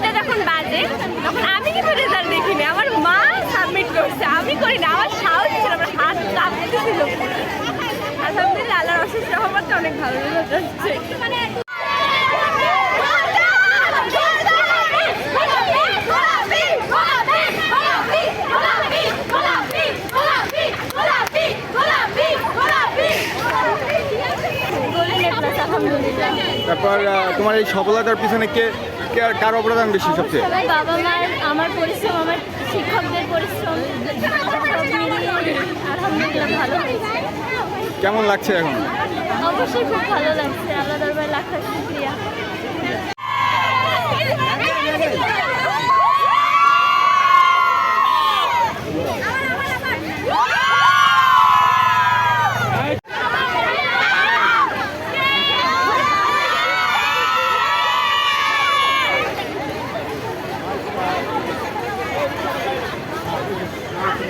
দুইটা যখন বাজে, তখন আমি কিন্তু রেজাল্ট দেখিনি। আমার মা সাবমিট করছে। আমি করি না আমার সাহস ছিল আমার হাত কাঁপতেছিল। আলহামদুলিল্লাহ, আল্লাহর অশেষ তো অনেক ভালো রেজাল্ট আসছে মানে গোল্ডেন এ প্লাস আলহামদুলিল্লাহ তারপর তোমার এই সফলতার পিছনে কে কার অবদান বেশি সবচেয়ে? বাবা মার আমার পরিশ্রম আমার শিক্ষকদের পরিশ্রম আলহামদুলিল্লাহ ভালো হয়েছে। কেমন লাগছে এখন? অবশ্যই খুব ভালো লাগছে আল্লাহ দরবার লাখ লাখ শুক্রিয়া।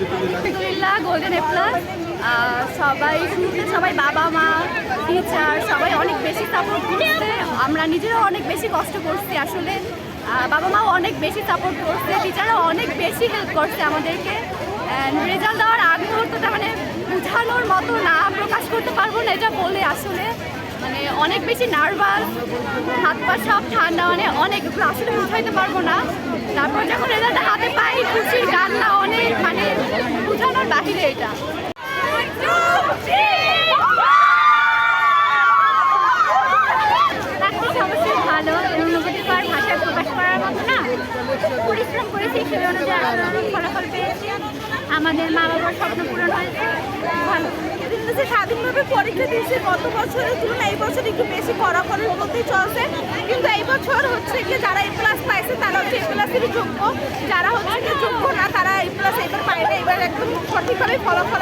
আলহামদুলিল্লাহ গোল্ডেন এ প্লাস সবাই শুরুতে সবাই বাবা মা টিচার সবাই অনেক বেশি সাপোর্ট করছে। আমরা নিজেরাও অনেক বেশি কষ্ট করছি আসলে। বাবা মাও অনেক বেশি সাপোর্ট করছে টিচারও অনেক বেশি হেল্প করছে আমাদেরকে। রেজাল্ট দেওয়ার আগ মুহূর্তটা মানে বোঝানোর মতো না, প্রকাশ করতে পারব না এটা বলে আসলে। মানে অনেক বেশি নার্ভাস হাত পা সব ঠান্ডা মানে অনেক আসলে বুঝাইতে পারব না। তারপর যখন রেজাল্ট হাতে পাই খুশির কান্না অনেক মানে বোঝানোর বাহিরে এটা লাগতেছে অবশ্যই ভালো এর অনুভূতি তো আর ভাষায় প্রকাশ করার মতো না করেছি সেই অনুযায়ী আমরা ফলাফল পেয়েছি। আমাদের মা বাবার স্বপ্ন পূরণ হয়েছে ভালো। কিন্তু স্বাধীনভাবে পরীক্ষা দিয়েছে, গত বছরের তুলনায় এই বছর একটু বেশি ফলাফলের মধ্যেই চলছে। কিন্তু এই বছর হচ্ছে কি যারা এ প্লাস পাইছে, তারা হচ্ছে এ প্লাসেরই যোগ্য। যারা হচ্ছে যোগ্য না, তারা এ প্লাস এবার পায় না এবার একদম সঠিকভাবে ফলাফল